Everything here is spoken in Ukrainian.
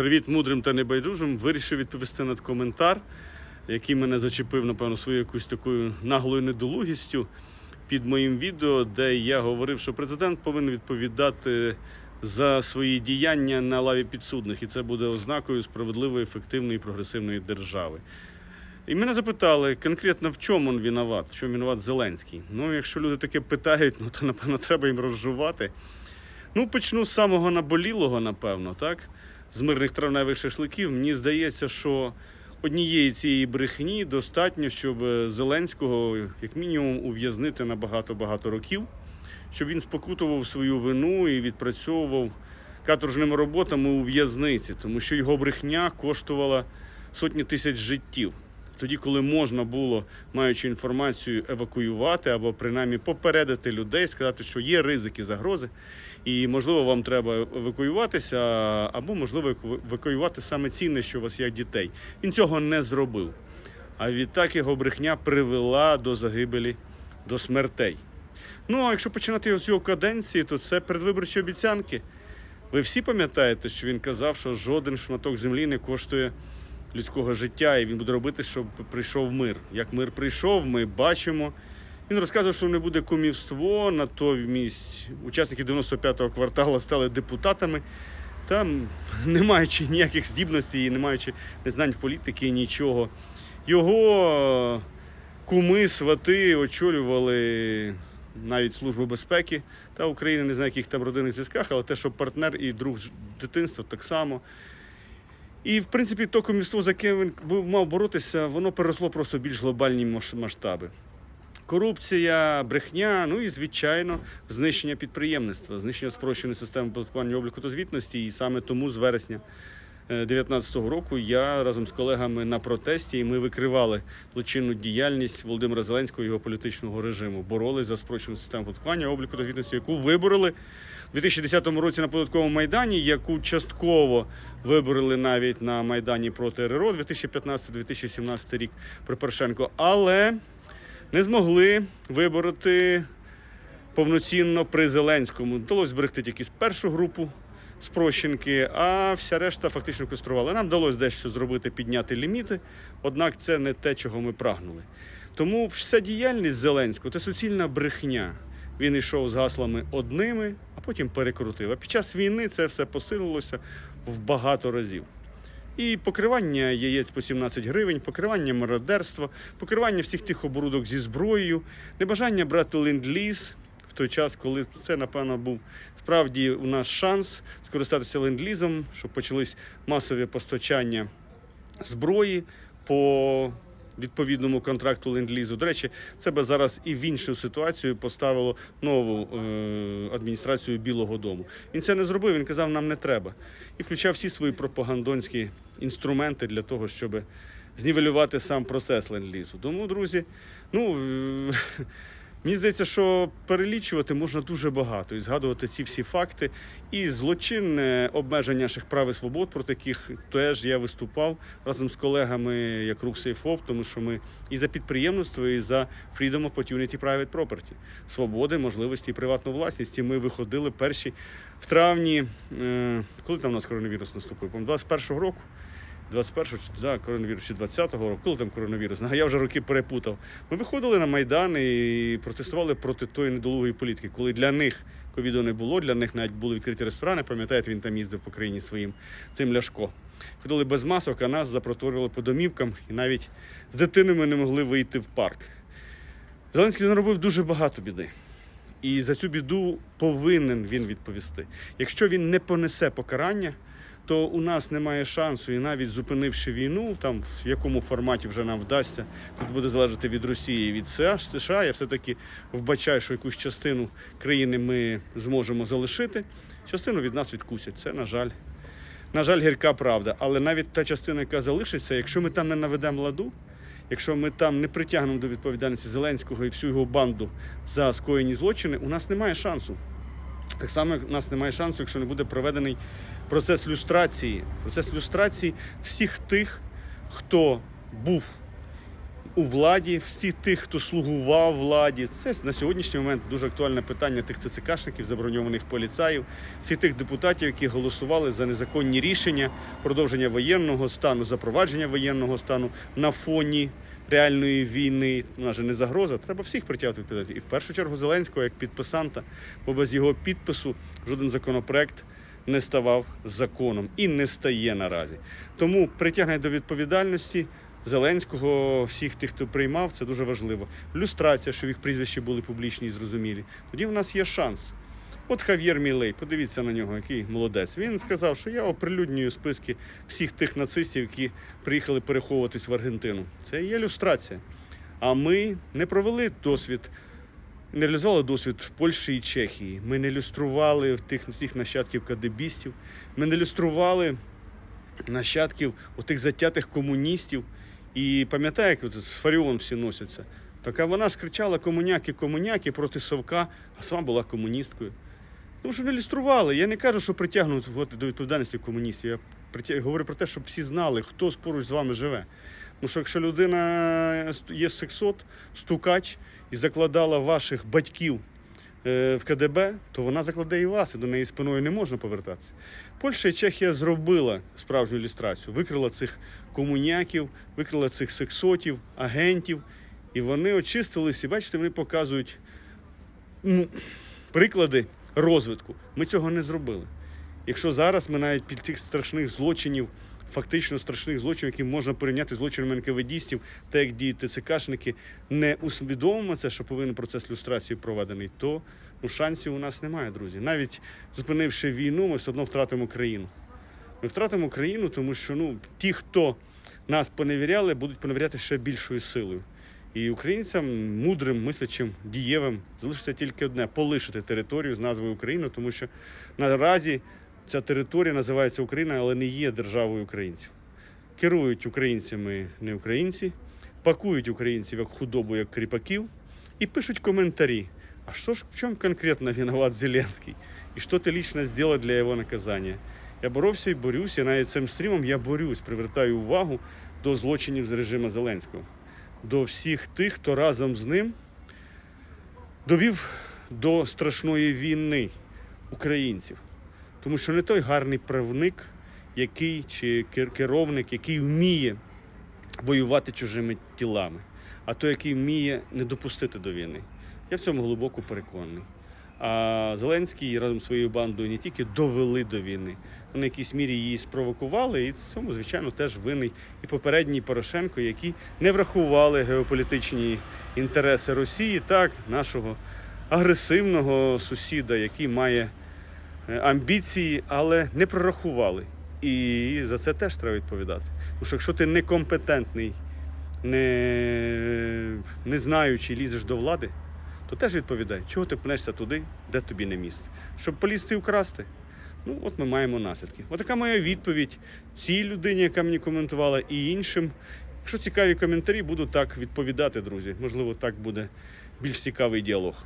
Привіт мудрим та небайдужим. Вирішив відповісти на коментар, який мене зачепив, напевно, своєю якоюсь такою наглою недолугістю під моїм відео, де я говорив, що президент повинен відповідати за свої діяння на лаві підсудних, і це буде ознакою справедливої, ефективної і прогресивної держави. І мене запитали конкретно в чому він виноват, в чому виноват Зеленський. Ну, якщо люди таке питають, ну то напевно треба їм розжувати. Ну, почну з самого наболілого, напевно, так? З мирних травневих шашликів. Мені здається, що однієї цієї брехні достатньо, щоб е, Зеленського, як мінімум, ув'язнити на багато-багато років, щоб він спокутував свою вину і відпрацьовував каторжними роботами у в'язниці, тому що його брехня коштувала сотні тисяч життів. Тоді, коли можна було, маючи інформацію, евакуювати або принаймні попередити людей, сказати, що є ризики, загрози, і можливо вам треба евакуюватися, або можливо евакуювати саме цінне, що у вас є дітей. Він цього не зробив. А відтак його брехня привела до загибелі, до смертей. Ну а якщо починати з його каденції, то це передвиборчі обіцянки. Ви всі пам'ятаєте, що він казав, що жоден шматок землі не коштує людського життя, і він буде робити, щоб прийшов мир. Як мир прийшов, ми бачимо. Він розказував, що не буде кумівство, натомість учасники 95-го кварталу стали депутатами. Там, не маючи ніяких здібностей, і не маючи незнань в політики, нічого. Його куми, свати очолювали навіть Службу безпеки та України, не знаю, яких там родинних зв'язках, але те, що партнер і друг дитинства так само. І, в принципі, то комівство, за яке він мав боротися, воно переросло просто в більш глобальні масштаби. Корупція, брехня, ну і, звичайно, знищення підприємництва, знищення спрощеної системи податкування обліку та звітності. І саме тому з вересня 2019 року я разом з колегами на протесті і ми викривали злочинну діяльність Володимира Зеленського і його політичного режиму. Боролись за спрощену систему податкування обліку та звітності, яку вибороли у 2010 році на податковому майдані, яку частково вибороли навіть на майдані проти РРО 2015-2017 рік при Порошенко, але не змогли вибороти повноцінно при Зеленському. Вдалося зберегти тільки першу групу спрощенки, а вся решта фактично каструвала. Нам вдалося дещо зробити, підняти ліміти, однак це не те, чого ми прагнули. Тому вся діяльність Зеленського це суцільна брехня. Він йшов з гаслами одними, а потім перекрутив. Під час війни це все посилилося в багато разів. І покривання яєць по 17 гривень, покривання мародерства, покривання всіх тих оборудок зі зброєю, небажання брати ленд-ліз в той час, коли це, напевно, був справді у нас шанс скористатися ленд-лізом, щоб почались масові постачання зброї по відповідному контракту ленд-лізу. До речі, це би зараз і в іншу ситуацію поставило нову е, адміністрацію Білого Дому. Він це не зробив, він казав, нам не треба. І включав всі свої пропагандонські інструменти для того, щоб знівелювати сам процес ленд-лізу. Тому, друзі, ну. Мені здається, що перелічувати можна дуже багато і згадувати ці всі факти. І злочинне обмеження наших прав і свобод, проти яких теж я виступав разом з колегами як рух Сейфоп, тому що ми і за підприємництво, і за Freedom Opportunity Private Property, свободи, можливості і приватну власність. І ми виходили перші в травні, е, коли там у нас коронавірус наступив? По 21-го року. 21-го, чи- да, коронавірус чи 20-го року, коли там коронавірус? Я вже роки перепутав. Ми виходили на Майдан і протестували проти тої недолугої політики, коли для них ковіду не було, для них навіть були відкриті ресторани. Пам'ятаєте, він там їздив по країні своїм цим ляшко. Ходили без масок, а нас запроторювали по домівкам, і навіть з дитиною ми не могли вийти в парк. Зеленський наробив дуже багато біди. І за цю біду повинен він відповісти. Якщо він не понесе покарання, то у нас немає шансу, і навіть зупинивши війну, там в якому форматі вже нам вдасться, тут буде залежати від Росії і від США. Я все-таки вбачаю, що якусь частину країни ми зможемо залишити, частину від нас відкусять. Це, на жаль, на жаль, гірка правда. Але навіть та частина, яка залишиться, якщо ми там не наведемо ладу, якщо ми там не притягнемо до відповідальності Зеленського і всю його банду за скоєні злочини, у нас немає шансу. Так само, у нас немає шансу, якщо не буде проведений процес люстрації. Процес люстрації всіх тих, хто був у владі, всі тих, хто слугував владі. Це на сьогоднішній момент дуже актуальне питання тих ТЦКшників, заброньованих поліцаїв, всіх тих депутатів, які голосували за незаконні рішення продовження воєнного стану, запровадження воєнного стану на фоні реальної війни. Нас же не загроза. Треба всіх притягувати відповідати. І в першу чергу Зеленського як підписанта, бо без його підпису жоден законопроект не ставав законом і не стає наразі. Тому притягнення до відповідальності Зеленського, всіх тих, хто приймав, це дуже важливо. Люстрація, щоб їх прізвища були публічні і зрозумілі. Тоді в нас є шанс. От Хав'єр Мілей, подивіться на нього, який молодець. Він сказав, що я оприлюднюю списки всіх тих нацистів, які приїхали переховуватись в Аргентину. Це є люстрація. А ми не провели досвід, не реалізували досвід Польщі і Чехії. Ми не люстрували тих всіх нащадків кадебістів, ми не люстрували нащадків отих затятих комуністів. І пам'ятає, як з Фаріон всі носяться. Так а вона ж кричала комуняки, комуняки проти Совка, а сама була комуністкою. Тому що не люстрували. Я не кажу, що притягнуть до відповідальності комуністів. Я притя- говорю про те, щоб всі знали, хто поруч з вами живе. Тому що якщо людина є сексот, стукач і закладала ваших батьків е, в КДБ, то вона закладе і вас, і до неї спиною не можна повертатися. Польща і Чехія зробила справжню ілюстрацію, викрила цих комуняків, викрила цих сексотів, агентів, і вони очистились, і бачите, вони показують ну, приклади розвитку. Ми цього не зробили. Якщо зараз ми навіть під тих страшних злочинів, фактично страшних злочинів, які можна порівняти з злочинами НКВДістів, та як діють ТЦКшники, не усвідомимо це, що повинен процес люстрації проведений, то ну, шансів у нас немає, друзі. Навіть зупинивши війну, ми все одно втратимо країну. Ми втратимо країну, тому що ну, ті, хто нас поневіряли, будуть поневіряти ще більшою силою. І українцям мудрим, мислячим, дієвим залишиться тільки одне полишити територію з назвою Україна, тому що наразі ця територія називається Україна, але не є державою українців. Керують українцями не українці, пакують українців як худобу, як кріпаків, і пишуть коментарі. А що ж в чому конкретно виноват Зеленський? І що ти лично зробив для його наказання? Я боровся і борюся, навіть цим стрімом я борюсь, привертаю увагу до злочинів з режиму Зеленського, до всіх тих, хто разом з ним довів до страшної війни українців. Тому що не той гарний правник, який чи кер- керовник, який вміє воювати чужими тілами, а той, який вміє не допустити до війни. Я в цьому глибоко переконаний. А Зеленський разом зі своєю бандою не тільки довели до війни, вони якійсь мірі її спровокували, і в цьому, звичайно, теж винний і попередній Порошенко, які не врахували геополітичні інтереси Росії, так, нашого агресивного сусіда, який має е, амбіції, але не прорахували. І за це теж треба відповідати. Тому що якщо ти некомпетентний, не, не знаючи, лізеш до влади, то теж відповідай, чого ти пнешся туди, де тобі не місце. Щоб полізти і вкрасти. Ну, от ми маємо наслідки. Отака моя відповідь цій людині, яка мені коментувала, і іншим. Якщо цікаві коментарі, буду так відповідати, друзі. Можливо, так буде більш цікавий діалог.